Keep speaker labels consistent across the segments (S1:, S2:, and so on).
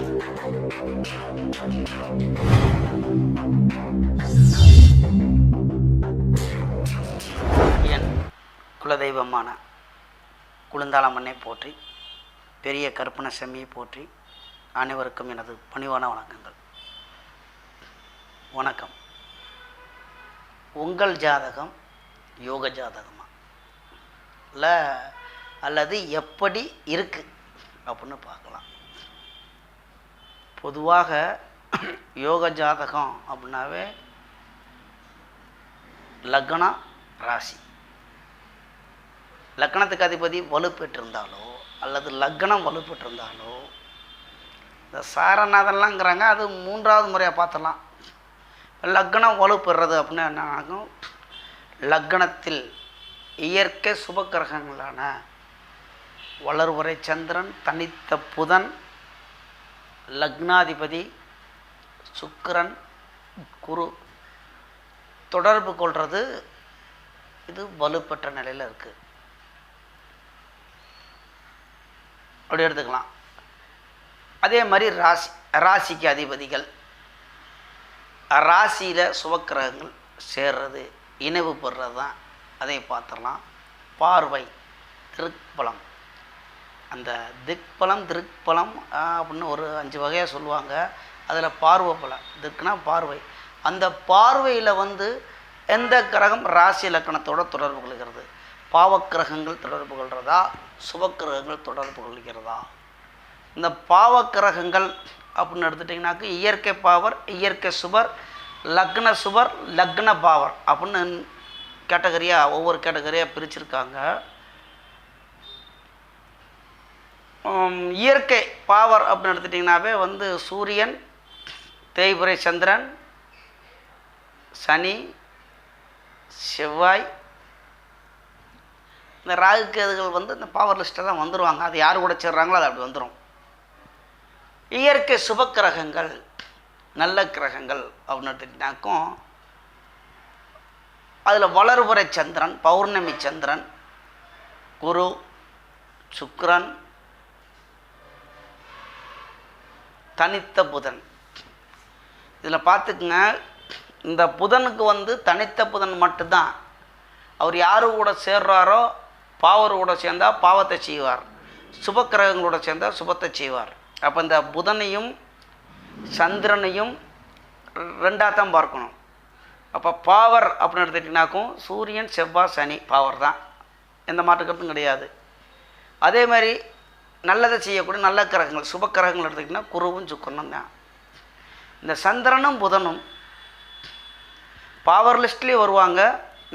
S1: என் குலதெய்வமான குளுந்தாளம்மனை போற்றி பெரிய கற்பன செம்மியை போற்றி அனைவருக்கும் எனது பணிவான வணக்கங்கள். வணக்கம். உங்கள் ஜாதகம் யோக ஜாதகமா? இல்லை அல்லது எப்படி இருக்குது அப்படின்னு பார்க்கலாம். பொதுவாக யோக ஜாதகம் அப்படின்னாவே லக்னம் ராசி. லக்னத்துக்கு அதிபதி வலுப்பெற்றிருந்தாலோ அல்லது லக்னம் வலுப்பெற்றிருந்தாலோ இந்த சாரநாதன்லாங்கிறாங்க அது மூன்றாவது முறையாக பார்த்தலாம். லக்னம் வலுப்பெறது அப்படின்னா என்ன ஆகும்? லக்னத்தில் இயற்கை சுபகிரகங்களான வளர்வரை சந்திரன் தனித்த புதன் லக்னாதிபதி சுக்கரன் குரு தொடர்பு கொள்வது இது வலுப்பெற்ற நிலையில் இருக்குது அப்படி எடுத்துக்கலாம். அதே மாதிரி ராசி ராசிக்கு அதிபதிகள். ராசியில் சுபக்கிரகங்கள் சேர்றது இணைவு பெறுறது தான் அதை பார்த்துடலாம். பார்வை திருப்பலம். அந்த திக்பலம் திருக்பலம் அப்படின்னு ஒரு அஞ்சு வகையாக சொல்லுவாங்க. அதில் பார்வை பலம் திக்னா பார்வை. அந்த பார்வையில் வந்து எந்த கிரகம்? ராசி இலக்கணத்தோட தொடர்பு கொள்கிறது. பாவக்கிரகங்கள் தொடர்பு கொள்கிறதா சுபக்கிரகங்கள் தொடர்பு கொள்கிறதா? இந்த பாவக்கிரகங்கள் அப்படின்னு எடுத்துட்டிங்கனாக்க இயற்கை பாவர் இயற்கை சுபர் லக்ன சுபர் லக்ன பாவர் அப்படின்னு கேட்டகரியாக ஒவ்வொரு கேட்டகரியாக பிரிச்சிருக்காங்க. இயற்கை பாவர் அப்படின்னு எடுத்துட்டிங்கனாவே வந்து சூரியன் தேய்புரை சந்திரன் சனி செவ்வாய். இந்த ராகு கேதுகள் வந்து இந்த பவர் லிஸ்ட்டில் தான் வந்துடுவாங்க அது யார் கூட சேர்றாங்களோ அது அப்படி வந்துடும் இயற்கை சுபக்கிரகங்கள் நல்ல கிரகங்கள் அப்படின்னு எடுத்துக்கிட்டாக்கும் அதில் வளர்புரை சந்திரன் பௌர்ணமி சந்திரன் குரு சுக்ரன் தனித்த புதன். இதில் பார்த்துக்குங்க இந்த புதனுக்கு வந்து தனித்த புதன் மட்டும்தான். அவர் யார் கூட சேர்றாரோ பாவர் கூட சேர்ந்தால் பாவத்தை செய்வார். சுபக்கிரகங்களோட சேர்ந்தால் சுபத்தை செய்வார். அப்போ இந்த புதனையும் சந்திரனையும் ரெண்டாக தான் பார்க்கணும். அப்போ பாவர் அப்படின்னு எடுத்துக்கிட்டிங்கனாக்கும் சூரியன் செவ்வாய் சனி பாவர் தான் எந்த மாற்றுக்கருத்தும் கிடையாது. அதே மாதிரி நல்லதை செய்யக்கூடிய நல்ல கிரகங்கள் சுப கிரகங்கள் எடுத்துக்கிட்டிங்கன்னா குருவும் சுக்கரனும் தான். இந்த சந்திரனும் புதனும் பாவர் லிஸ்ட்லேயும் வருவாங்க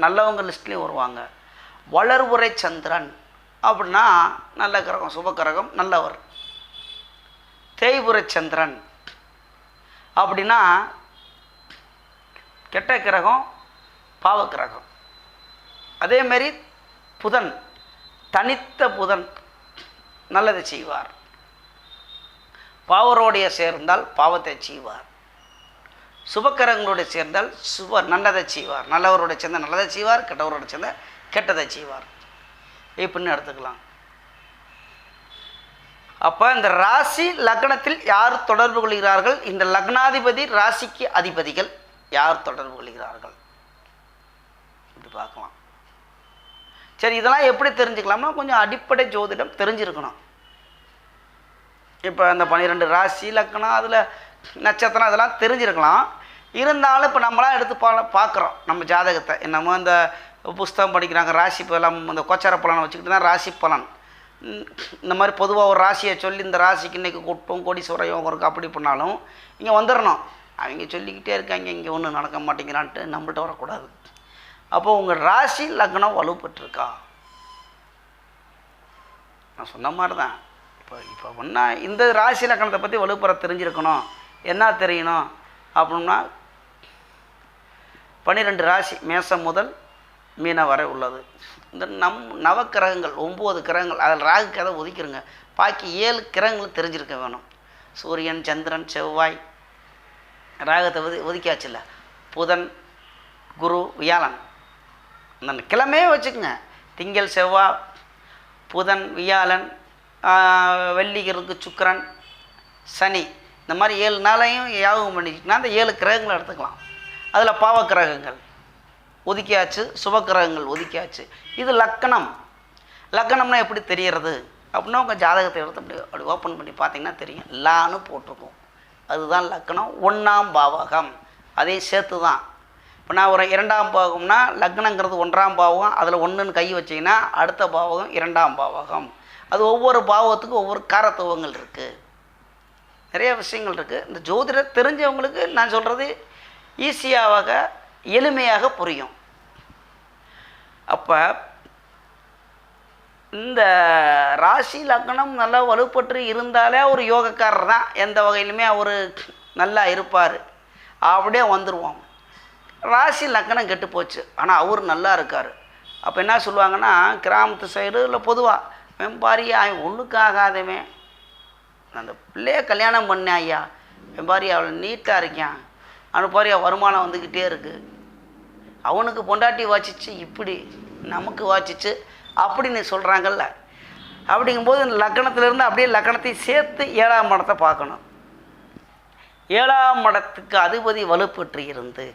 S1: நல்லவங்க லிஸ்ட்லேயும் வருவாங்க. வளர்வுரை சந்திரன் அப்படின்னா நல்ல கிரகம் சுப கிரகம் நல்லவர். தேய்புரை சந்திரன் அப்படின்னா கெட்ட கிரகம் பாவ கிரகம். புதன் தனித்த புதன் நல்லதை செய்வார். பாவரோடைய சேர்ந்தால் பாவத்தை செய்வார். சுபக்கரங்களோடு சேர்ந்தால் சுப நல்லதை செய்வார். நல்லவரோட சேர்ந்தால் நல்லதை செய்வார் கெட்டவரோட சேர்ந்தால் கெட்டதை செய்வார். இப்படின்னு எடுத்துக்கலாம். அப்போ இந்த ராசி லக்னத்தில் யார் தொடர்பு கொள்கிறார்கள்? இந்த லக்னாதிபதி ராசிக்கு அதிபதிகள் யார் தொடர்பு கொள்கிறார்கள்? இப்படி பார்க்கலாம். சரி இதெல்லாம் எப்படி தெரிஞ்சுக்கலாம்னா கொஞ்சம் அடிப்படை ஜோதிடம் தெரிஞ்சிருக்கணும். இப்போ அந்த பன்னிரெண்டு ராசி லக்கணம் அதில் நட்சத்திரம் அதெல்லாம் தெரிஞ்சிருக்கலாம். இருந்தாலும் இப்போ நம்மளாம் எடுத்து பா பார்க்குறோம் நம்ம ஜாதகத்தை. என்னமோ இந்த புஸ்தகம் படிக்கிறாங்க ராசி பலன் இந்த கோச்சார பலனை வச்சுக்கிட்டு தான் ராசி பலன். இந்த மாதிரி பொதுவாக ஒரு ராசியை சொல்லி இந்த ராசிக்கு இன்றைக்கி குட்டம் கோடீஸ்வர யோகம் இருக்குது அப்படி பண்ணாலும் இங்கே வந்துடணும் அவங்க சொல்லிக்கிட்டே இருக்காங்க இங்கே ஒன்றும் நடக்க மாட்டேங்கிறான்ட்டு நம்மள்ட்ட வரக்கூடாது. அப்போ உங்கள் ராசி லக்னம் வலுப்பட்டிருக்கா? நான் சொன்ன மாதிரி தான் இப்போ இப்போ ஒன்றா இந்த ராசி லக்கணத்தை பற்றி வலுப்புற தெரிஞ்சிருக்கணும். என்ன தெரியணும்? அப்படின்னா பன்னிரெண்டு ராசி மேசம் முதல் மீன வரை உள்ளது. இந்த நம் நவக்கிரகங்கள் ஒம்பது கிரகங்கள் அதில் ராகு கதை ஒதுக்கிருங்க பாக்கி ஏழு கிரகங்கள் தெரிஞ்சிருக்க வேணும். சூரியன் சந்திரன் செவ்வாய் ராகத்தை ஒது ஒதுக்கியாச்சுல்ல புதன் குரு வியாழன். அந்த கிழமையே வச்சுக்கோங்க. திங்கள் செவ்வாய் புதன் வியாழன் ஆஹ், வெள்ளி இருக்கு சனி. இந்த மாதிரி ஏழு நாளையும் யாகம் பண்ணிக்கிட்டோம்னா அந்த ஏழு கிரகங்களை எடுத்துக்கலாம். அதில் பாவ கிரகங்கள் ஒதுக்கியாச்சு சுப கிரகங்கள் ஒதுக்கியாச்சு. இது லக்கணம். லக்கணம்னா எப்படி தெரியறது? அப்படின்னா உங்கள் ஜாதகத்தை எடுத்து அப்படி அப்படி ஓப்பன் பண்ணி பார்த்தீங்கன்னா தெரியும். லான்னு போட்டிருக்கும். அதுதான் லக்கணம். ஒன்றாம் பாவகம். அதையும் சேர்த்து தான் இப்போ நான் ஒரு இரண்டாம் பாவகம்னா லக்னங்கிறது ஒன்றாம் பாவகம் அதில் ஒன்றுன்னு கை வச்சிங்கன்னா அடுத்த பாவகம் இரண்டாம் பாவகம். அது ஒவ்வொரு பாவகத்துக்கும் ஒவ்வொரு காரத்துவங்கள் இருக்குது நிறைய விஷயங்கள் இருக்குது இந்த ஜோதிடம் தெரிஞ்சவங்களுக்கு நான் சொல்கிறது ஈஸியாக எளிமையாக புரியும். அப்போ இந்த ராசி லக்னம் நல்லா வலுப்பட்டு இருந்தாலே ஒரு யோகக்காரர் தான் எந்த வகையிலுமே அவர் நல்லா இருப்பார். அப்படியே வந்துடுவோம் ராசி லக்னம் கெட்டு போச்சு. ஆனால் அவர் நல்லா இருக்கார். அப்போ என்ன சொல்லுவாங்கன்னா கிராமத்து சைடு இல்லை பொதுவாக வெம்பாரி அவன் ஒன்றுக்கு அந்த பிள்ளைய கல்யாணம் பண்ணேன் ஐயா. வெம்பாரி அவ்வளோ நீட்டாக இருக்கான். அனுப்பாரியா வருமானம் வந்துக்கிட்டே இருக்குது அவனுக்கு பொண்டாட்டி வாச்சிச்சு இப்படி நமக்கு வாச்சிச்சு அப்படின்னு சொல்கிறாங்கல்ல அப்படிங்கும்போது இந்த அப்படியே லக்கணத்தையும் சேர்த்து ஏழாம் மடத்தை பார்க்கணும். ஏழாம் மடத்துக்கு அதிபதி வலுப்பெற்று இருந்து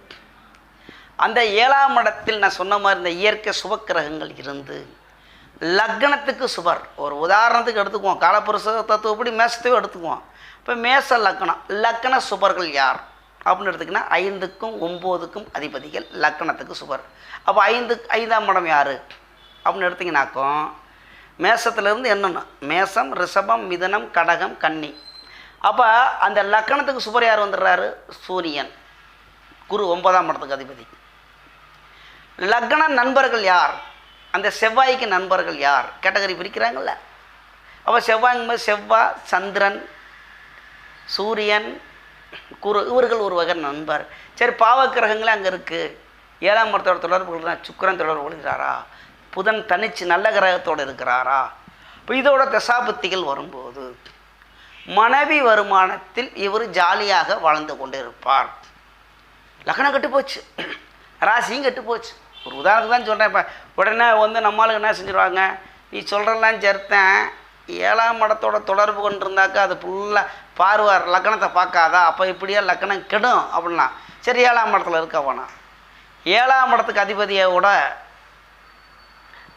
S1: அந்த ஏழாம் மடத்தில் நான் சொன்ன மாதிரி இந்த இயற்கை சுபக்கிரகங்கள் இருந்து லக்னத்துக்கு சுபர். ஒரு உதாரணத்துக்கு எடுத்துக்குவோம். காலப்புருஷ தத்துவப்படி மேசத்தையும் எடுத்துக்குவோம். இப்போ மேச லக்னம் லக்ன சுபர்கள் யார்? அப்படின்னு எடுத்துக்கினா ஐந்துக்கும் ஒம்போதுக்கும் அதிபதிகள் லக்கணத்துக்கு சுபர். அப்போ ஐந்து ஐந்தாம் இடம் யார்? அப்படின்னு எடுத்திங்கனாக்கும் மேசத்துலேருந்து என்னென்ன? மேசம் ரிஷபம் மிதனம் கடகம் கன்னி. அப்போ அந்த லக்கணத்துக்கு சுபர் யார் வந்துடுறாரு? சூரியன். குரு ஒன்பதாம் இடத்துக்கு அதிபதி. லக்ன நண்பர்கள் யார்? அந்த செவ்வாய்க்கு நண்பர்கள் யார்? கேட்டகரி பிரிக்கிறாங்கள அப்போ செவ்வாய்ங்கும்போது செவ்வாய் சந்திரன் சூரியன் குரு இவர்கள் ஒரு வகை நண்பர். சரி பாவக்கிரகங்களே அங்கே இருக்குது ஏழாம் மரத்தோட தொடர்பு கொள்கிறான் சுக்கிரன் தொடர்பு கொள்கிறாரா? புதன் தனிச்சு நல்ல கிரகத்தோடு இருக்கிறாரா? இப்போ இதோட தசாபுத்திகள் வரும்போது மனைவி வருமானத்தில் இவர் ஜாலியாக வாழ்ந்து கொண்டு இருப்பார் லக்னம் கெட்டு போச்சு. ராசியும் கெட்டு போச்சு. ஒரு உதாரணத்துக்கு தான் சொல்கிறேன் இப்போ உடனே வந்து நம்மளுக்கு என்ன செஞ்சுருவாங்க? நீ சொல்கிறலாம் சேர்த்தேன் ஏழாம் மடத்தோட தொடர்பு கொண்டிருந்தாக்கா அது ஃபுல்லாக பார்வார் லக்கணத்தை பார்க்காதா? அப்போ இப்படியே லக்கணம் கெடும் அப்படின்னா. சரி ஏழாம் மடத்தில் இருக்க வேணாம் ஏழாம் மடத்துக்கு அதிபதியை விட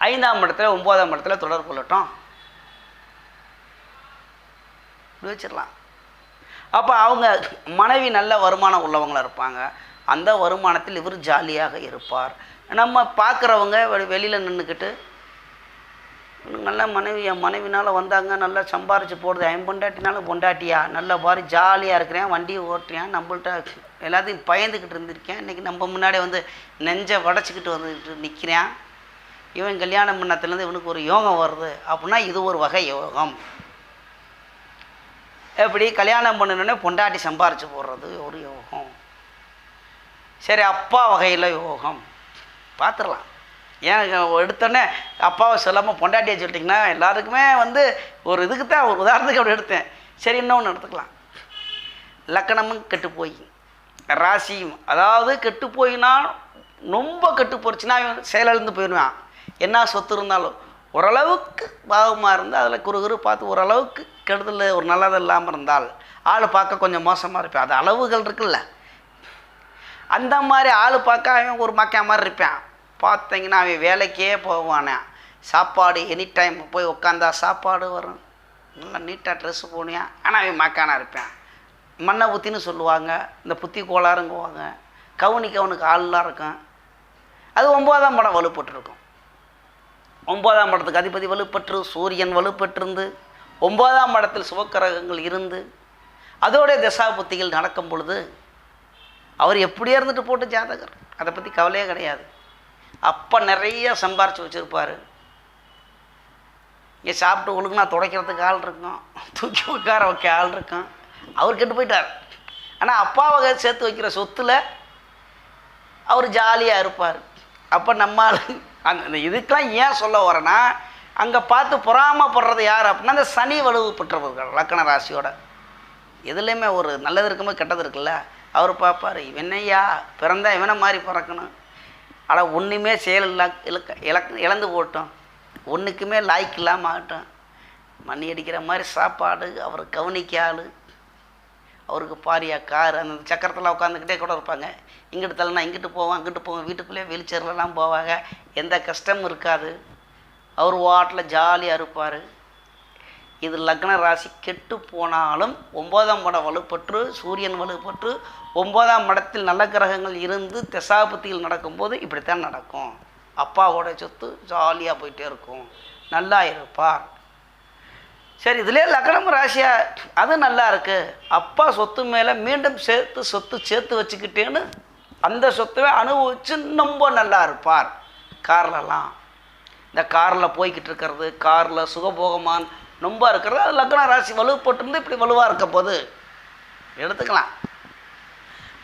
S1: ஐந்தாம் இடத்துல ஒம்போதாம் இடத்துல தொடர்பு கொள்ளட்டும். இப்படி வச்சிடலாம். அப்போ அவங்க மனைவி நல்ல வருமானம் உள்ளவங்களாக இருப்பாங்க. அந்த வருமானத்தில் இவர் ஜாலியாக இருப்பார். நம்ம பார்க்குறவங்க வெளியில் நின்றுக்கிட்டு நல்ல மனைவி என் மனைவினால் வந்தாங்க நல்லா சம்பாரித்து போடுது என் பொண்டாட்டினால பொண்டாட்டியா? நல்லா பாரி ஜாலியாக இருக்கிறேன் வண்டியை ஓட்டுறேன் நம்மள்ட்ட எல்லாத்தையும் பயந்துக்கிட்டு இருந்திருக்கேன். இன்றைக்கி நம்ம முன்னாடி வந்து நெஞ்சை வடைச்சிக்கிட்டு வந்துக்கிட்டு நிற்கிறேன் இவன் கல்யாணம் பண்ணத்துலேருந்து இவனுக்கு ஒரு யோகம் வருது. அப்படின்னா இது ஒரு வகை யோகம். எப்படி? கல்யாணம் பண்ணணுன்னே பொண்டாட்டி சம்பாரித்து போடுறது ஒரு யோகம். சரி அப்பா வகையில் யோகம். பார்த்துடலாம். ஏன் எடுத்தோடனே அப்பாவை சொல்லாமல் பொண்டாட்டியை சொல்லிட்டிங்கன்னா எல்லாருக்குமே வந்து ஒரு இதுக்கு தான் ஒரு உதாரணத்துக்கு அப்படி எடுத்தேன். சரி இன்னொன்று எடுத்துக்கலாம். லக்கணமும் கெட்டு போய் ராசியும் அதாவது கெட்டு போயினா ரொம்ப கெட்டு போச்சுன்னா அவன் செயலிழந்து போயிடுவான். என்ன சொத்து இருந்தாலும் ஓரளவுக்கு பாவமாக இருந்தால் அதில் குறு குறு பார்த்து ஓரளவுக்கு கெடுதல் ஒரு நல்லது இல்லாமல் இருந்தால் ஆள் பார்க்க கொஞ்சம் மோசமாக இருப்பேன். அது அளவுகள் இருக்குல்ல. அந்த மாதிரி ஆள் பார்க்க அவன் ஒரு மக்கா மாதிரி இருப்பான். பார்த்தீங்கன்னா அவன் வேலைக்கே போவானே. சாப்பாடு எனி டைம் போய் உட்காந்தா சாப்பாடு வரும். நல்லா நீட்டாக ட்ரெஸ்ஸு போனியா? ஆனால் அவன் மக்கானா இருப்பான். மண்ணை புத்தின்னு சொல்லுவாங்க. இந்த புத்தி கோளாறுங்குவாங்க. கவுனி கவுனுக்கு ஆள்லாம் இருக்கும். அது ஒம்போதாம் படம் வலுப்பட்டுருக்கும். ஒம்போதாம் படத்துக்கு அதிபதி வலுப்பற்று சூரியன் வலுப்பெற்றிருந்து ஒம்போதாம் படத்தில் சுபக்கிரகங்கள் இருந்து அதோடைய தசாபுத்திகள் நடக்கும் பொழுது அவர் எப்படியே இருந்துட்டு போட்டு ஜாதகர்? அதை பற்றி கவலையே கிடையாது. அப்போ நிறைய சம்பாரிச்சு வச்சுருப்பார். இங்கே சாப்பிட்டு ஒழுங்குனா துடைக்கிறதுக்கு ஆள் இருக்கும் தூக்கி உட்கார வைக்க ஆள் இருக்கும் அவர் கெட்டு போயிட்டார். ஆனால் அப்பாவை சேர்த்து வைக்கிற சொத்தில் அவர் ஜாலியாக இருப்பார். அப்போ நம்ம அந்த இதுக்கெல்லாம் ஏன் சொல்ல வரேன்னா அங்கே பார்த்து பொறாமப்படுறது யார் அப்படின்னா அந்த சனி வலுவு பெற்றவர்கள் லக்கண ராசியோட. எதுலேயுமே ஒரு நல்லது இருக்கும்போது கெட்டது இருக்குல்ல? அவர் பார்ப்பார் இவனையா? பிறந்தா இவனை மாதிரி பிறக்கணும். ஆனால் ஒன்றுமே செயல் இல்லா இழக்க இழக்க இழந்து போட்டோம். ஒன்றுக்குமே லாய்க்கு இல்லாமல் ஆகட்டும். மண்ணி அடிக்கிற மாதிரி சாப்பாடு அவர் கவனிக்க ஆள். அவருக்கு பாரியா கார் அந்த சக்கரத்தில் உட்காந்துக்கிட்டே கூட இருப்பாங்க. இங்கிட்டு தள்ளனா இங்கிட்டு போவோம் அங்கிட்டு போவோம் வீட்டுக்குள்ளேயே வீல் போவாங்க. எந்த கஷ்டமும் இருக்காது. அவர் வாட்டில் ஜாலியாக இருப்பார். இது லக்ன ராசி கெட்டு போனாலும் ஒன்பதாம் படம் வலுப்பற்று சூரியன் வலுப்பற்று ஒன்பதாம் மடத்தில் நல்ல கிரகங்கள் இருந்து திசாபத்தியில் நடக்கும்போது இப்படித்தான் நடக்கும். அப்பாவோட சொத்து ஜாலியாக போயிட்டே இருக்கும். நல்லா இருப்பார். சரி இதுலேயே லக்னம் ராசியா அது நல்லா இருக்கு. அப்பா சொத்து மேலே மீண்டும் சேர்த்து சொத்து சேர்த்து வச்சுக்கிட்டேன்னு அந்த சொத்துவே அனுபவிச்சு ரொம்ப நல்லா இருப்பார். கார்லலாம். இந்த காரில் போய்கிட்டு இருக்கிறது காரில் சுகபோகமான் ரொம்ப இருக்கிறது அது லக்னம் ராசி வலுப்பட்டிருந்து இப்படி வலுவாக இருக்க போது எடுத்துக்கலாம்.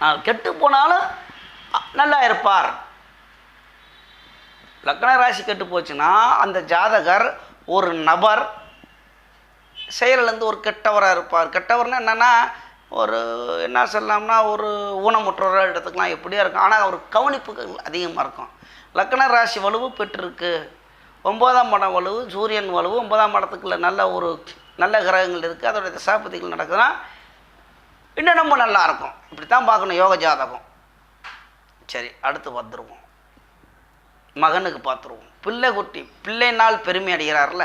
S1: நான் கெட்டு போனாலும் நல்லா இருப்பார். லக்ன ராசி கெட்டு போச்சுன்னா அந்த ஜாதகர் ஒரு நபர் செயலிலேருந்து ஒரு கெட்டவராக இருப்பார். கெட்டவர்னா என்னென்னா ஒரு என்ன சொல்லலாம்னா ஒரு ஊனமுற்றவராக எடுத்துக்கலாம் எப்படியா இருக்கும். ஆனால் ஒரு கவனிப்புகள் அதிகமாக இருக்கும். லக்ன ராசி வலுவு பெற்றிருக்கு. ஒன்பதாம் படம் வலுவு சூரியன் வலுவு ஒன்பதாம் படத்துக்குள்ள நல்ல ஒரு நல்ல கிரகங்கள் இருக்குது அதோடைய தசாபதிகள் நடக்குதுன்னா இன்னும் ரொம்ப நல்லா இருக்கும். இப்படி தான் பார்க்கணும் யோக ஜாதகம். சரி அடுத்து வந்துடுவோம் மகனுக்கு பார்த்துருவோம். பிள்ளை குட்டி பிள்ளை நாள் பெருமை அடைகிறார்ல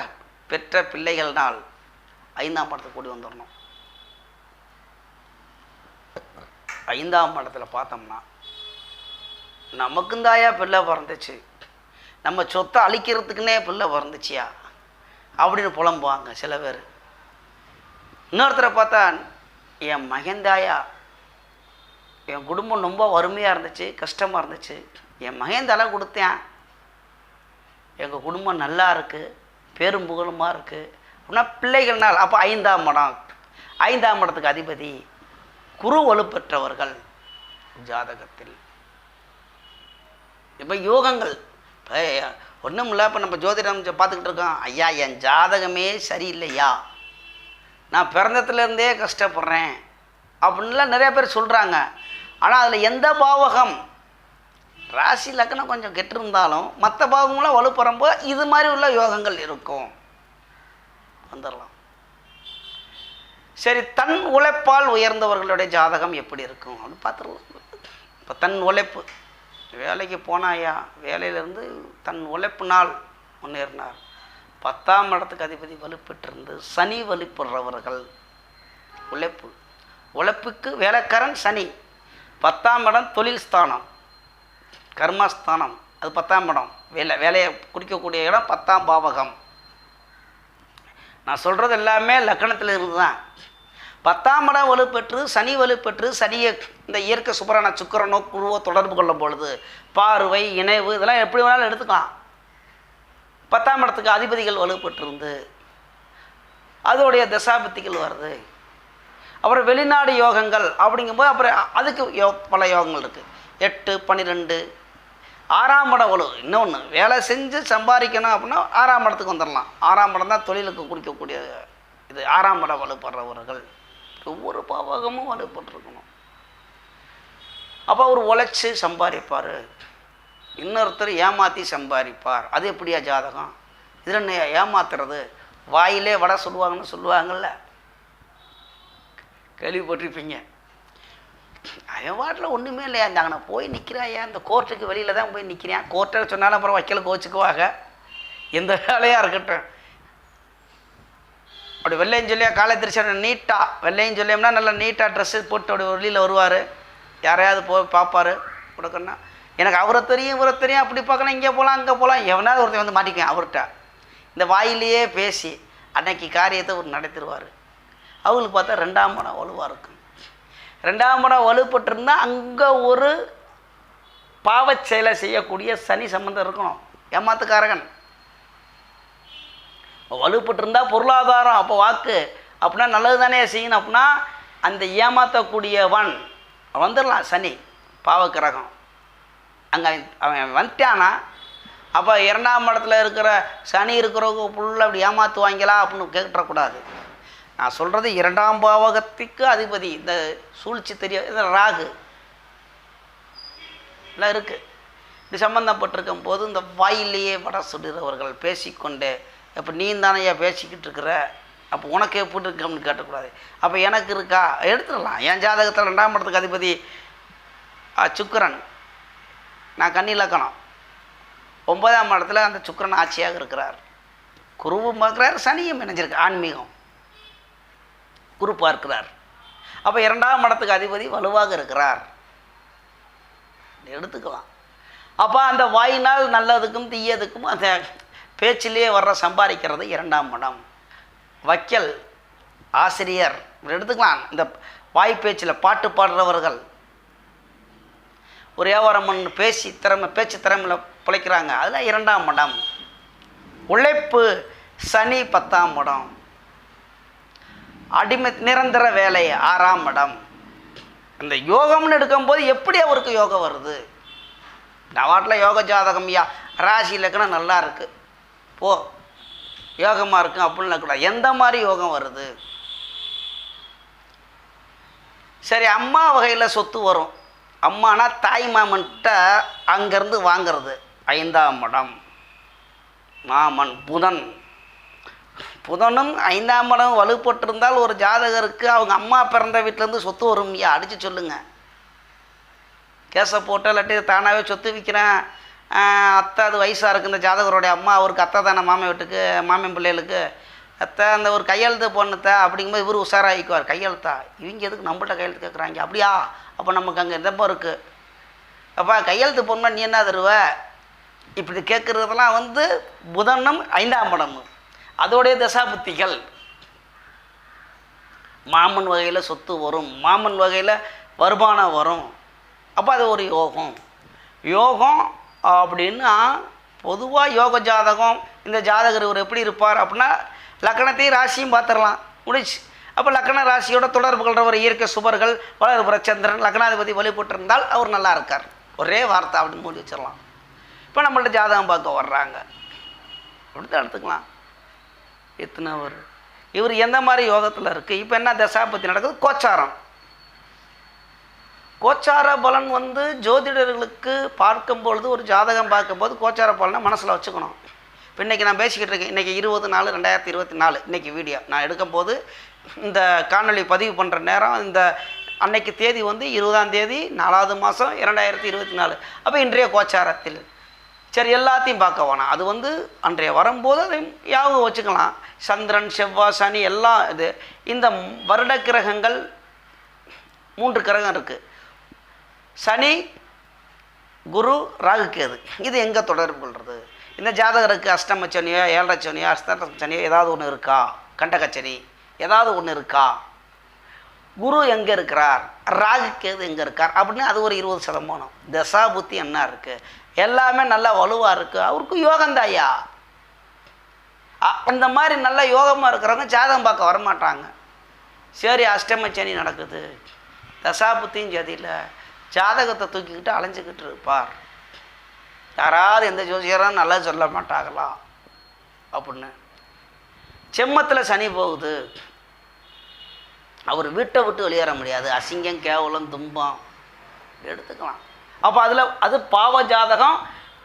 S1: பெற்ற பிள்ளைகள் நாள். ஐந்தாம் படத்துக்கு கூடி வந்துடணும் ஐந்தாம் படத்தில் பார்த்தோம்னா நமக்கும் தாயா பிள்ளை பிறந்துச்சு. நம்ம சொத்தை அழிக்கிறதுக்குன்னே பிள்ளை பிறந்துச்சியா? அப்படின்னு புலம்புவாங்க சில பேர். இன்னொருத்தரை பார்த்தா என் மகன்தாயா என் குடும்பம் ரொம்ப வறுமையாக இருந்துச்சு கஷ்டமாக இருந்துச்சு. என் மகேந்தாலாம் கொடுத்தேன். எங்கள் குடும்பம் நல்லா இருக்குது பேரும் புகழுமா இருக்குது அப்படின்னா பிள்ளைகள்னால் அப்போ ஐந்தாம் இடம் ஐந்தாம் இடத்துக்கு அதிபதி குரு வலுப்பெற்றவர்கள் ஜாதகத்தில். இப்போ யோகங்கள். ஒன்றும் இல்லை இப்போ நம்ம ஜோதிடம் பார்த்துக்கிட்டு இருக்கோம். ஐயா என் ஜாதகமே சரியில்லையா? நான் பிறந்ததுலேருந்தே கஷ்டப்படுறேன். அப்படின்லாம் நிறைய பேர் சொல்கிறாங்க ஆனால் அதில் எந்த பாவகம்? ராசி லக்னம் கொஞ்சம் கெட்டிருந்தாலும் மற்ற பாவங்களாம் வலுப்புறம்போ இது மாதிரி உள்ள யோகங்கள் இருக்கும். வந்துடலாம் சரி தன் உழைப்பால் உயர்ந்தவர்களுடைய ஜாதகம் எப்படி இருக்கும்? அப்படின்னு பார்த்துடலாம் இப்போ தன் உழைப்பு. வேலைக்கு போனாயா? வேலையிலேருந்து தன் உழைப்பு நாள் முன்னேறினார். பத்தாம் இடத்துக்கு அதிபதி வலுப்பெற்றிருந்து சனி வலுப்படுறவர்கள் உழைப்பு. உழைப்புக்கு வேலைக்காரன் சனி. பத்தாம் இடம் தொழில் ஸ்தானம். கர்மஸ்தானம். அது பத்தாம் இடம். வேலை வேலையை குறிக்கக்கூடிய இடம் பத்தாம் பாவகம். நான் சொல்கிறது எல்லாமே லக்கணத்தில் இருந்து தான். பத்தாம் இடம் வலுப்பெற்று சனி வலுப்பெற்று சனியை இந்த இயற்கை சுபரான சுக்கரனோ குருவோ தொடர்பு கொள்ளும் பொழுது பார்வை இணைவு இதெல்லாம் எப்படி வேணாலும் எடுத்துக்கலாம். பத்தாம் இடத்துக்கு அதிபதிகள் வலுப்பெற்றிருந்து அதோடைய தசாபத்திகள் வருது. அப்புறம் வெளிநாடு யோகங்கள் அப்படிங்கும்போது அப்புறம் அதுக்கு யோ பல யோகங்கள் இருக்குது எட்டு பன்னிரெண்டு ஆறாம் படம் வலு இன்னொன்று வேலை செஞ்சு சம்பாதிக்கணும் அப்படின்னா ஆறாம் படத்துக்கு வந்துடலாம். ஆறாம் படம் தான் தொழிலுக்கு குறிக்கக்கூடிய இது. ஆறாம் படம் வலுப்படுறவர்கள். ஒவ்வொரு பாவகமும் அனுப்பப்பட்டிருக்கணும். அப்போ அவர் உழைச்சி சம்பாதிப்பார். இன்னொருத்தர் ஏமாற்றி சம்பாதிப்பார். அது எப்படியா ஜாதகம்? இதில் என்ன ஏமாத்துறது? வாயிலே வடை சொல்லுவாங்கன்னு சொல்லுவாங்கள்ல கேள்விப்பட்டிருப்பீங்க. அவன் வாட்டில் ஒன்றுமே இல்லையா? இந்த அங்கே போய் நிற்கிறாயா இந்த கோர்ட்டுக்கு வெளியில் தான் போய் நிற்கிறேன் கோர்ட்டை சொன்னாலும் அப்புறம் வக்கீல கோச்சுக்குவாங்க. எந்த வேலையாக இருக்கட்டும். அப்படி வெள்ளையும் சொல்லியா காலை திருச்சி நீட்டாக வெள்ளையும் சொல்லியோம்னா நல்லா நீட்டாக ட்ரெஸ்ஸு போட்டு அப்படி வெளியில் வருவார். யாரையாவது போய் பார்ப்பாரு. கொடுக்கணும்னா எனக்கு அவரை தெரியும் இவரை தெரியும் அப்படி பார்க்கணும் இங்கே போகலாம் அங்கே போகலாம். எவனாவது ஒருத்தர் வந்து மாட்டிக்குவேன் அவர்கிட்ட. இந்த வாயிலேயே பேசி அன்னைக்கு காரியத்தை ஒரு நடத்திடுவார். அவங்களுக்கு பார்த்தா ரெண்டாம் படம் வலுவாக இருக்கும். ரெண்டாம் படம் வலுப்பட்டிருந்தால் அங்கே ஒரு பாவச் செயலை செய்யக்கூடிய சனி சம்மந்தம் இருக்கணும். ஏமாத்துக்காரகன். வலுப்பட்டிருந்தா பொருளாதாரம் அப்போ வாக்கு. அப்படின்னா நல்லது தானே செய்யணும். அப்படின்னா அந்த ஏமாற்றக்கூடியவன் வந்துடலாம் சனி பாவக்கிரகம் அங்கே அவன் வந்துட்டானா? அப்போ இரண்டாம் இடத்துல இருக்கிற சனி இருக்கிறவங்க ஃபுல்லாக அப்படி ஏமாற்றுவாங்களா அப்படின்னு கேட்டுறக்கூடாது. நான் சொல்கிறது இரண்டாம் பாவகத்துக்கு அதிபதி. இந்த சூழ்ச்சி தெரிய இந்த ராகு. எல்லாம் இருக்குது இது சம்மந்தப்பட்டிருக்கும் போது இந்த வாயிலேயே வட சுடுகிறவர்கள் பேசிக்கொண்டே இப்போ நீ தானையா பேசிக்கிட்டு இருக்கிற அப்போ உனக்கு எப்படி இருக்கம்னு கேட்டக்கூடாது. அப்போ எனக்கு இருக்கா? எடுத்துடலாம். என் ஜாதகத்தில் ரெண்டாம் இடத்துக்கு அதிபதி ஆ, நான் கண்ணிலக்கணம் இலக்கணம். ஒன்பதாம் இடத்துல அந்த சுக்கரன் ஆட்சியாக இருக்கிறார். குருவும் பார்க்குறார் சனியும் இணைஞ்சிருக்கு ஆன்மீகம். குரு பார்க்கிறார். அப்போ இரண்டாம் இடத்துக்கு அதிபதி வலுவாக இருக்கிறார். எடுத்துக்கலாம். அப்போ அந்த வாயினால் நல்லதுக்கும் தீயதுக்கும் அந்த பேச்சிலேயே வர்ற சம்பாதிக்கிறது இரண்டாம் இடம் வக்கல் ஆசிரியர் எடுத்துக்கலாம். இந்த வாய் பேச்சில் பாட்டு பாடுறவர்கள். ஒரு வியாபாரம் பண்ணு பேசி திறமை பேச்சு திறமையில் பிழைக்கிறாங்க. அதில் இரண்டாம் இடம் உழைப்பு சனி பத்தாம் இடம் அடிமை நிரந்தர வேலை ஆறாம் இடம் இந்த யோகம்னு எடுக்கும்போது எப்படி அவருக்கு யோகம் வருது? நான் வாட்டில் யோக ஜாதகம் யா? ராசி இலக்கணம் நல்லா இருக்குது போ யோகமாக இருக்கும் அப்படின்னு கூட எந்த மாதிரி யோகம் வருது? சரி அம்மா வகையில் சொத்து வரும். அம்மானா தாய் மாமன்கிட்ட அங்கேருந்து வாங்கிறது. ஐந்தாம் இடம். மாமன் புதன். புதனும் ஐந்தாம் இடம் வலுப்பட்டிருந்தால் ஒரு ஜாதகருக்கு அவங்க அம்மா பிறந்த வீட்டிலேருந்து சொத்து வரும். ஐயா அடித்து சொல்லுங்கள் கேஸை போட்டு இல்லாட்டி தானாகவே சொத்து விற்கிறேன் அத்தை அது வயசாக இருக்குது இந்த ஜாதகருடைய அம்மா அவருக்கு அத்தை தானே மாமன் வீட்டுக்கு மாமன் பிள்ளைகளுக்கு. அத்தை அந்த ஒரு கையெழுத்து பொண்ணுத்த அப்படிங்கும்போது இவர் உஷாராகிக்குவார் கையெழுத்தா? இவங்க எதுக்கு நம்மள்ட்ட கையெழுத்து கேட்குறாங்க அப்படியா? அப்போ நமக்கு அங்கே இதப்போ இருக்குது அப்பா கையெழுத்து பொண்ணு நீ என்ன தருவ? இப்படி கேட்குறதெல்லாம் வந்து புதனம் ஐந்தாம் படம் அதோடைய தசாபுத்திகள். மாமன் வகையில் சொத்து வரும். மாமன் வகையில் வருமானம் வரும். அப்போ அது ஒரு யோகம். யோகம் அப்படின்னா பொதுவாக யோக ஜாதகம் இந்த ஜாதகர் இவர் எப்படி இருப்பார் அப்படின்னா லக்கணத்தையும் ராசியும் பார்த்துடலாம். முடிச்சு அப்போ லக்கண ராசியோட தொடர்பு ஒரு இயற்கை சுபர்கள் வளர்புற சந்திரன் லக்னாதிபதி வழிபட்டிருந்தால் அவர் நல்லா இருக்கார். ஒரே வார்த்தை அப்படின்னு மூடி வச்சிடலாம். இப்போ நம்மள்ட்ட ஜாதகம் பார்க்க வர்றாங்க. அப்படி தான் எடுத்துக்கலாம். எத்தனை அவர்? இவர் எந்த மாதிரி யோகத்தில் இருக்குது இப்போ என்ன தசாபத்தி நடக்குது? கோச்சாரம். கோச்சார பலன் வந்து ஜோதிடர்களுக்கு பார்க்கும் பொழுது ஒரு ஜாதகம் பார்க்கும்போது கோச்சார பலனை மனசில் வச்சுக்கணும். இப்போ இன்றைக்கி நான் பேசிக்கிட்டு இருக்கேன். இன்றைக்கி இருபது நாலு ரெண்டாயிரத்தி இருபத்தி நாலு இன்றைக்கி வீடியோ. நான் எடுக்கும்போது இந்த காணொலி பதிவு பண்ணுற நேரம் இந்த அன்னைக்கு தேதி வந்து இருபதாம் தேதி நாலாவது மாதம் இரண்டாயிரத்தி இருபத்தி நாலு. அப்போ இன்றைய கோச்சாரத்தில். சரி எல்லாத்தையும் பார்க்க வேணாம் அது வந்து அன்றைய வரும்போது அதை யாவும் வச்சுக்கலாம். சந்திரன் செவ்வாய் சனி எல்லாம் இது. இந்த வருட கிரகங்கள் மூன்று கிரகம் இருக்குது சனி குரு ராகு கேது. இது எங்கே தொடர்பு கொள்வது இந்த ஜாதகருக்கு அஷ்டம சனியோ ஏழரை சனியோ அஷ்டம சனியோ ஏதாவது ஒன்று இருக்கா? கண்டகச்சனி ஏதாவது ஒன்று இருக்கா? குரு எங்கே இருக்கிறார்? ராகு கேது எங்கே இருக்கார்? அப்படின்னு அது ஒரு இருபது சதமானம். தசா புத்தி என்ன இருக்குது எல்லாமே நல்லா வலுவாக இருக்குது அவருக்கும் யோகந்தாயா அந்த மாதிரி நல்ல யோகமாக இருக்கிறவங்க ஜாதகம் பார்க்க வரமாட்டாங்க. சரி அஷ்டம சனி நடக்குது. தசாபுத்தியும் சரியில்லை. ஜாதகத்தை தூக்கிக்கிட்டு அலைஞ்சிக்கிட்டு இருப்பார் யாராவது எந்த ஜோசியரும் நல்லா சொல்ல மாட்டாங்களா அப்படின்னு. செம்மத்தில் சனி போகுது. அவர் வீட்டை விட்டு வெளியேற முடியாது. அசிங்கம் கேவலம் தும்பம் எடுத்துக்கலாம். அப்போ அதில் அது பாவ ஜாதகம்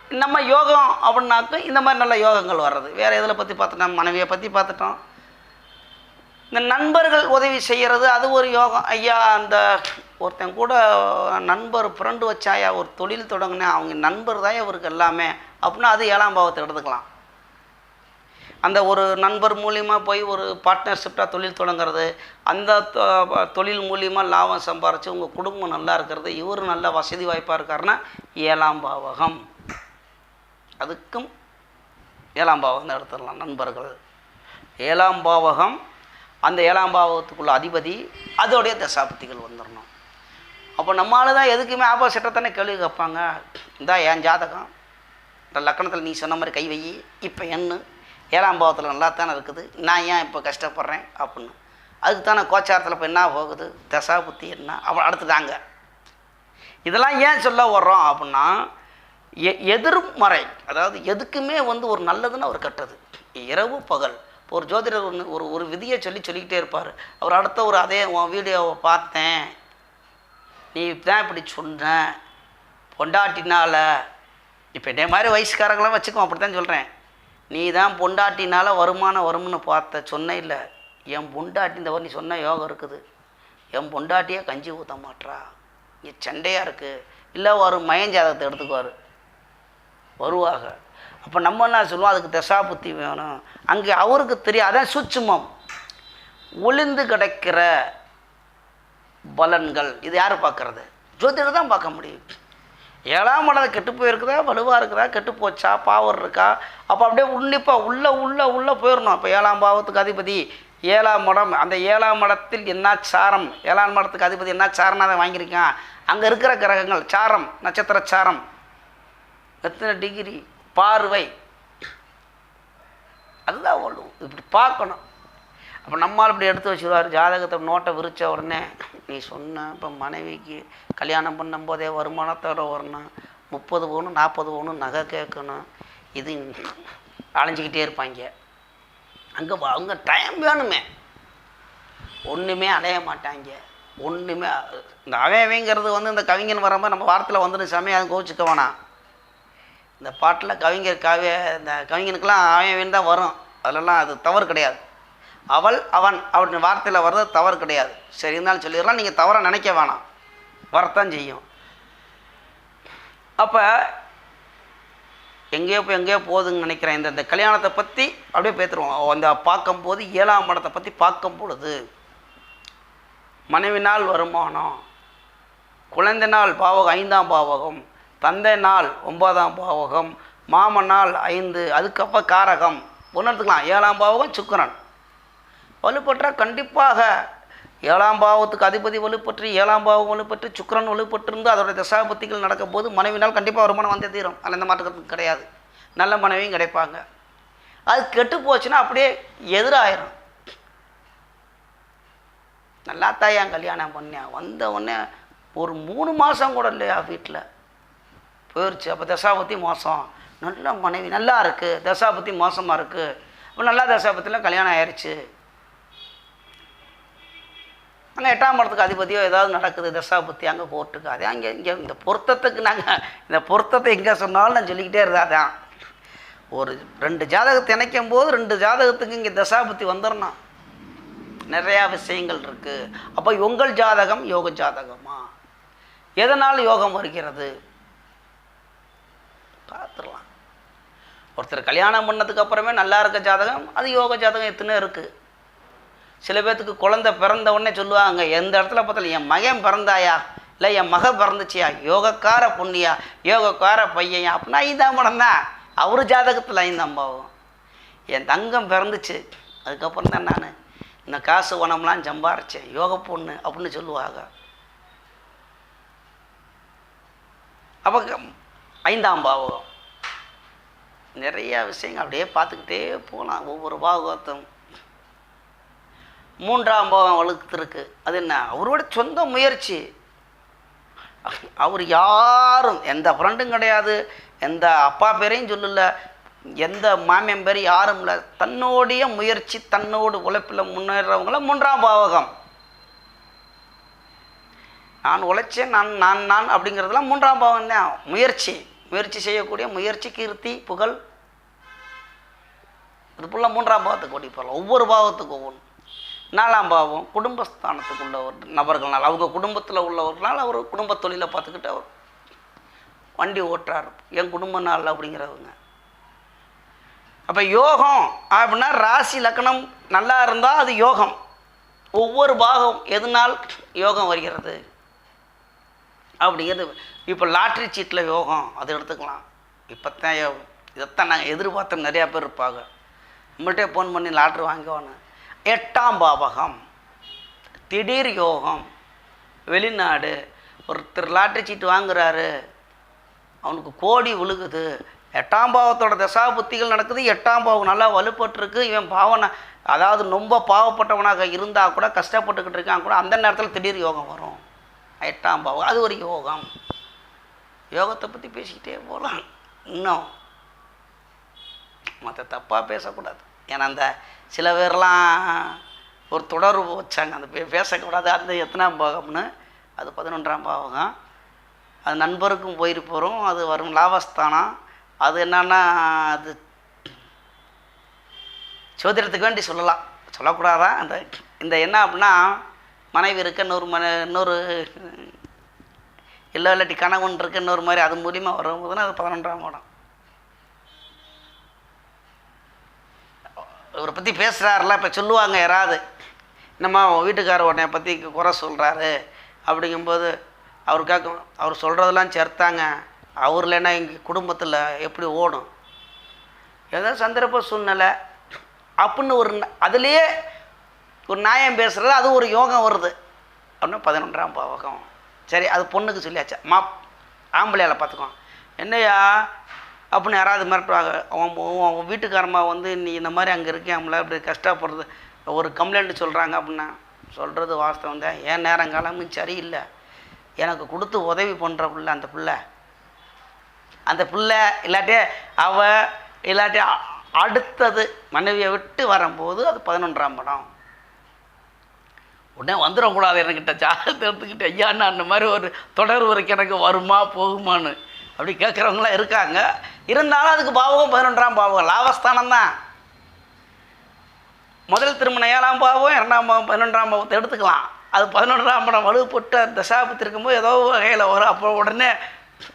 S1: நம்ம யோகம் அப்படின்னாக்க இந்த மாதிரி நல்ல யோகங்கள் வர்றது. வேறு எதில் பற்றி பார்த்துட்டோம்? மனைவியை பற்றி பார்த்துட்டோம். இந்த நண்பர்கள் உதவி செய்கிறது அது ஒரு யோகம். ஐயா அந்த ஒருத்தன் கூட நண்பர் ஃப்ரெண்டு வச்சாயா ஒரு தொழில் தொடங்கினேன் அவங்க நண்பர் தான் இவருக்கு எல்லாமே. அப்படின்னா அது ஏழாம் பாவத்தை எடுத்துக்கலாம். அந்த ஒரு நண்பர் மூலியமாக போய் ஒரு பார்ட்னர்ஷிப்டாக தொழில் தொடங்குறது அந்த தொ- தொழில் மூலியமாக லாபம் சம்பாரித்து உங்கள் குடும்பம் நல்லா இருக்கிறது இவர் நல்ல வசதி வாய்ப்பாக இருக்காருன்னா ஏழாம் பாவகம். அதுக்கும் ஏழாம் பாவகம் எடுத்துடலாம் நண்பர்கள். ஏழாம் பாவகம் அந்த ஏழாம் பாவத்துக்குள்ள அதிபதி அதோடைய தசாபத்திகள் வந்துடணும் அப்போ நம்மளால தான் எதுக்குமே ஆப்போசிட்டாக தானே கேள்வி கேட்பாங்க. இந்தா என் ஜாதகம். இந்த லக்கணத்தில் நீ சொன்ன மாதிரி கை வை இப்போ என்ன ஏழாம் பாவத்தில் நல்லா தானே இருக்குது. நான் ஏன் இப்போ கஷ்டப்படுறேன்? அப்படின்னு. அதுக்கு தானே கோச்சாரத்தில் இப்போ என்ன போகுது? தசா புத்தி என்ன? அப்போ அடுத்துட்டாங்க இதெல்லாம் ஏன் சொல்ல வர்றோம் அப்படின்னா எ எதிர்மறை அதாவது எதுக்குமே வந்து ஒரு நல்லதுன்னு ஒரு கெட்டது. இரவு பகல். ஒரு ஜோதிடர் ஒன்று ஒரு ஒரு விதியை சொல்லி சொல்லிக்கிட்டே இருப்பார். அவர் அடுத்த ஒரு அதே உன் வீடியோவை பார்த்தேன். நீ தான் இப்படி சொன்ன. பொண்டாட்டினால் இப்போ இதே மாதிரி வயசுக்காரங்களாம் வச்சுக்கோ அப்படி தான் சொல்கிறேன் நீ தான் பொண்டாட்டினால் வருமானம் வரும்னு பார்த்த சொன்ன இல்லை. என் பொண்டாட்டி இந்த நீ சொன்ன யோகம் இருக்குது. என் பொண்டாட்டியே கஞ்சி ஊற்ற மாட்டா இங்கே சண்டையாக இருக்குது இல்லை ஒரு மயஞ்சாதகத்தை எடுத்துக்குவார். வருவாக. அப்போ நம்ம என்ன சொல்லுவோம்? அதுக்கு தசா புத்தி வேணும். அங்கே அவருக்கு தெரியும். அதான் சூட்சுமம். ஒளிந்து கிடக்கிற பலன்கள். இது யார் பார்க்கறது? ஜோதிடர் தான் பார்க்க முடியும். ஏழாம் மடம் கெட்டு போயிருக்குதா? வலுவாக இருக்குதா? கெட்டு போச்சா? பாவர் இருக்கா? அப்போ அப்படியே உன்னிப்பாக உள்ளே உள்ளே உள்ளே போயிடணும். இப்போ ஏழாம் பாவத்துக்கு அதிபதி ஏழாம் மடம் அந்த ஏழாம் மடத்தில் என்ன சாரம்? ஏழாம் மடத்துக்கு அதிபதி என்ன சாரம்னா அதை வாங்கியிருக்கான்? அங்கே இருக்கிற கிரகங்கள் சாரம் நட்சத்திர சாரம். எத்தனை டிகிரி பார்வை. அதுதான் ஒன்று இப்படி பார்க்கணும். அப்போ நம்மால் இப்படி எடுத்து வச்சுருவார். ஜாதகத்தை நோட்டை விரித்த உடனே நீ சொன்ன இப்போ மனைவிக்கு கல்யாணம் பண்ணும்போதே வருமானத்தோட வரணும். முப்பது பவுனு நாற்பது பவுனு நகை கேட்கணும். இது அலைஞ்சிக்கிட்டே இருப்பாங்க. அங்கே அவங்க டைம் வேணுமே. ஒன்றுமே அடைய மாட்டாங்க. ஒன்றுமே இந்த அவையவைங்கிறது வந்து இந்த கவிஞன் வரும்போது நம்ம வாரத்தில் வந்துடும் சமயம் அதை கோச்சிக்க வேணாம். இந்த பாட்டில் கவிஞர் காவிய இந்த கவிஞனுக்கெல்லாம் அவன் தான் வரும். அதிலலாம் அது தவறு கிடையாது. அவள் அவன் அப்படின்னு வார்த்தையில் வர்றது தவறு கிடையாது. சரி இருந்தாலும் சொல்லிடலாம். நீங்கள் தவறாக நினைக்க வேணாம். வரத்தான் செய்யும். அப்போ எங்கேயோ போய் எங்கேயோ போகுதுன்னு நினைக்கிறேன். இந்த இந்த கல்யாணத்தை பற்றி அப்படியே பேத்துருவோம் அந்த பார்க்கும்போது ஏழாம் படத்தை பற்றி பார்க்கும் பொழுது மனைவி நாள் வருமானம் குழந்தை நாள் பாவகம் ஐந்தாம் பாவகம் தந்தை நாள் ஒன்பதாம் பாவகம் மாமன் நாள் ஐந்து அதுக்கப்புறம் காரகம். உணர்த்துக்கலாம் ஏழாம் பாவகம் சுக்கரன். வலுப்பற்றால் கண்டிப்பாக ஏழாம் பாவத்துக்கு அதிபதி வலுப்பற்று ஏழாம் பாவம் வலுப்பற்று சுக்கிரன் வலுப்பற்றிருந்து அதோட தசாபத்திகள் நடக்கும் போது மனைவினால் கண்டிப்பாக வருமானம் வந்தே தீரும். அதில் எந்த மாற்றத்துக்கு கிடையாது. நல்ல மனைவியும் கிடைப்பாங்க. அது கெட்டு போச்சுன்னா அப்படியே எதிராயிரும். நல்லா தாயான் கல்யாணம் பண்ணேன் வந்த உடனே ஒரு மூணு மாதம் கூட இல்லையா வீட்டில் போயிடுச்சு அப்போ தசாபத்தி மோசம். நல்ல மனைவி நல்லா இருக்குது தசாபத்தி மோசமாக இருக்குது அப்போ நல்லா தசாபத்தியில் கல்யாணம் ஆயிடுச்சு அங்கே எட்டாம் மடத்துக்கு அதிபதியோ ஏதாவது நடக்குது. தசாபத்தி அங்கே போட்டுக்கு அதே அங்கே இங்கே இந்த பொருத்தத்துக்கு நாங்கள் இந்த பொருத்தத்தை எங்கே சொன்னாலும் நான் சொல்லிக்கிட்டே இருந்தாதான் ஒரு ரெண்டு ஜாதகத்தை இணைக்கும் போது ரெண்டு ஜாதகத்துக்கு இங்கே தசாபத்தி வந்துடணும். நிறையா விஷயங்கள் இருக்குது அப்போ உங்கள் ஜாதகம் யோக ஜாதகமா? எதனால் யோகம் வருகிறது? பார்த்துடலாம் ஒருத்தர் கல்யாணம் பண்ணதுக்கு அப்புறமே நல்லா இருக்க ஜாதகம் அது யோக ஜாதகம் எத்தனை இருக்குது சில பேர்த்துக்கு குழந்தை பிறந்த உடனே சொல்லுவாங்க எந்த இடத்துல பார்த்தாலும் என் மகன் பிறந்தாயா? இல்லை என் மக பிறந்துச்சியா? யோகக்கார பொண்ணியா? யோகக்கார பையன் அப்படின்னா ஐந்தாம் படம் தான். அவர் ஜாதகத்தில் ஐந்தாம் பாவம். என் தங்கம் பிறந்துச்சு. அதுக்கப்புறம் தான் நான் இந்த காசு வனம்லாம் சம்பாரிச்சேன் யோக பொண்ணு அப்படின்னு சொல்லுவாங்க. அப்போ ஐந்தாம் பாவகம். நிறைய விஷயங்கள் அப்படியே பார்த்துக்கிட்டே போகலாம். ஒவ்வொரு பாகவத்தும் மூன்றாம் பாவம் வளர்த்துருக்கு அது என்ன? அவரோட சொந்த முயற்சி. அவர் யாரும் எந்த ஃப்ரெண்டும் கிடையாது. எந்த அப்பா பேரையும் சொல்லல. எந்த மாமியம் பேர் யாரும் இல்லை. தன்னுடைய முயற்சி தன்னோடு உழைப்பில் முன்னேறவங்கள மூன்றாம் பாவகம். நான் உழைச்சேன் நான் நான் நான் அப்படிங்கிறதுலாம் மூன்றாம் பாவம் தான் முயற்சி. முயற்சி செய்யக்கூடிய முயற்சி கீர்த்தி புகழ். இது ஃபுல்லாக மூன்றாம் பாவத்துக்கு ஓடி போகலாம். ஒவ்வொரு பாவத்துக்கு ஒவ்வொன்று நாலாம் பாவம் குடும்பஸ்தானத்துக்கு ஒரு நபர்கள்னால் அவங்க குடும்பத்தில் உள்ளவர்களால் அவர் குடும்ப தொழிலை பார்த்துக்கிட்டு அவர் வண்டி ஓட்டுறார். என் குடும்ப நாள் அப்படிங்கிறவங்க. அப்போ யோகம் அப்படின்னா ராசி லக்கணம் நல்லா இருந்தால் அது யோகம். ஒவ்வொரு பாகம் எதனால் யோகம் வருகிறது? அப்படிங்கிறது இப்போ லாட்ரி சீட்டில் யோகம் அது எடுத்துக்கலாம். இப்போ தான் இதைத்தான் நாங்கள் எதிர்பார்த்தோம். நிறையா பேர் இருப்பாங்க. நம்மள்கிட்ட ஃபோன் பண்ணி லாட்ரி வாங்குவானு எட்டாம் பாவகம். திடீர் யோகம். வெளிநாடு. ஒருத்தர் லாட்ரி சீட்டு வாங்குறாரு. அவனுக்கு கோடி விழுகுது. எட்டாம் பாவத்தோட தசா புத்திகள் நடக்குது. எட்டாம் பாவம் நல்லா வலுப்பட்டுருக்கு. இவன் பாவனை அதாவது ரொம்ப பாவப்பட்டவனாக இருந்தால் கூட கஷ்டப்பட்டுக்கிட்டு இருக்கான் கூட அந்த நேரத்தில் திடீர் யோகம் வரும். எட்டாம் பாவம். அது ஒரு யோகம். யோகத்தை பற்றி பேசிக்கிட்டே போகலாம் இன்னும் மற்ற தப்பாக பேசக்கூடாது. ஏன்னா அந்த சில பேர்லாம் ஒரு தொடர்பு வச்சாங்க. அந்த பே பேசக்கூடாது. அந்த எத்தனாம் பாகம்னு அது பதினொன்றாம் பாவகம் அது நண்பருக்கும் போயிட்டு போகிறோம் அது வரும் லாபஸ்தானம். அது என்னன்னா அது சோதிடத்துக்கு வேண்டி சொல்லலாம். சொல்லக்கூடாதா? அந்த இந்த என்ன அப்படின்னா மனைவி இருக்க இன்னொரு மன இன்னொரு இல்லை இல்லாட்டி கணவன் இருக்க இன்னொரு மாதிரி அது மூலியமாக வரும்போதுன்னா அது பதினொன்றாம் இடம். இவரை பற்றி பேசுகிறாருல இப்போ சொல்லுவாங்க யாராவது. என்னம்மா உன் வீட்டுக்காரர் உடனே பற்றி குறை சொல்கிறாரு அப்படிங்கும்போது அவருக்காக அவர் சொல்கிறதெல்லாம் சேர்த்தாங்க. அவர் இல்லைன்னா எங்கள் குடும்பத்தில் எப்படி ஓடும்? ஏதோ சந்தர்ப்ப சூழ்நிலை. அப்படின்னு ஒரு அதுலேயே ஒரு நியாயம் பேசுகிறது அது ஒரு யோகம் வருது. அப்படின்னா பதினொன்றாம் பாவகம். சரி அது பொண்ணுக்கு சொல்லியாச்சு. மா ஆம்பளையால் பார்த்துக்கோ என்னய்யா அப்படின்னு யாராவது மிரட்டுவாங்க. அவன் உன் அவன் வீட்டுக்காரம்மா வந்து நீ இந்த மாதிரி அங்கே இருக்கியாம்ல? அப்படி கஷ்டப்படுறது ஒரு கம்ப்ளைண்ட் சொல்கிறாங்க அப்படின்னா சொல்கிறது வாஸ்தவம் தான். ஏன் நேரங்காலமும் சரியில்லை. எனக்கு கொடுத்து உதவி பண்ணுற பிள்ளை அந்த பிள்ளை. அந்த பிள்ளை இல்லாட்டி அவ இல்லாட்டி அடுத்தது மனைவியை விட்டு வரும்போது அது பதினொன்றாம் படம். உடனே வந்துடக்கூடாது என்கிட்ட ஜாதகத்தை எடுத்துக்கிட்டு ஐயா நான் அந்த மாதிரி ஒரு தொடர் வரைக்கும் எனக்கு வருமா போகுமான்னு? அப்படி கேட்குறவங்களாம் இருக்காங்க. இருந்தாலும் அதுக்கு பாவகம் பதினொன்றாம் பாவகம் லாபஸ்தானம் தான். முதல் திருமணம் ஏழாம் பாவம் இரண்டாம் பாவம் பதினொன்றாம் பாவத்தை எடுத்துக்கலாம். அது பதினொன்றாம் படம் வலுப்பட்டு தசாபத்து இருக்கும்போது ஏதோ வகையில் வரும். அப்போ உடனே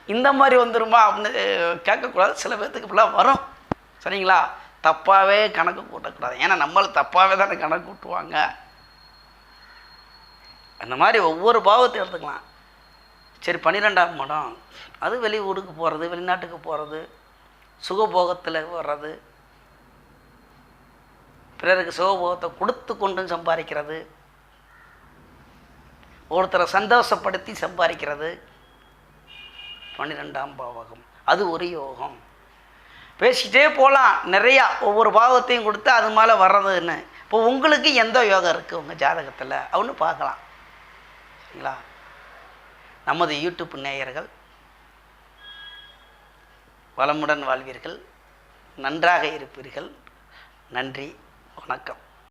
S1: இந்த மாதிரி வந்துருமா அப்படின்னு கேட்கக்கூடாது. சில பேர்த்துக்கு இப்படிலாம் வரும். சரிங்களா? தப்பாகவே கணக்கு கூட்டக்கூடாது ஏன்னா நம்மளை தப்பாகவே தானே கணக்கு கூட்டுவாங்க. அந்த மாதிரி ஒவ்வொரு பாவத்தையும் எடுத்துக்கலாம். சரி பன்னிரெண்டாம் மடம். அது வெளி ஊருக்கு போகிறது வெளிநாட்டுக்கு போகிறது சுகபோகத்தில் வர்றது பிறருக்கு சுகபோகத்தை கொடுத்து கொண்டும் சம்பாதிக்கிறது ஒருத்தரை சந்தோஷப்படுத்தி சம்பாதிக்கிறது. பன்னிரெண்டாம் பாவகம். அது ஒரு யோகம். பேசிக்கிட்டே போகலாம் நிறையா ஒவ்வொரு பாவத்தையும் கொடுத்து அது மேலே வர்றதுன்னு. இப்போ உங்களுக்கு எந்த யோகம் இருக்குது உங்கள் ஜாதகத்தில்? அவனு பார்க்கலாம். சரிங்களா நமது யூடியூப் நேயர்கள் வளமுடன் வாழ்வீர்கள். நன்றாக இருப்பீர்கள். நன்றி வணக்கம்.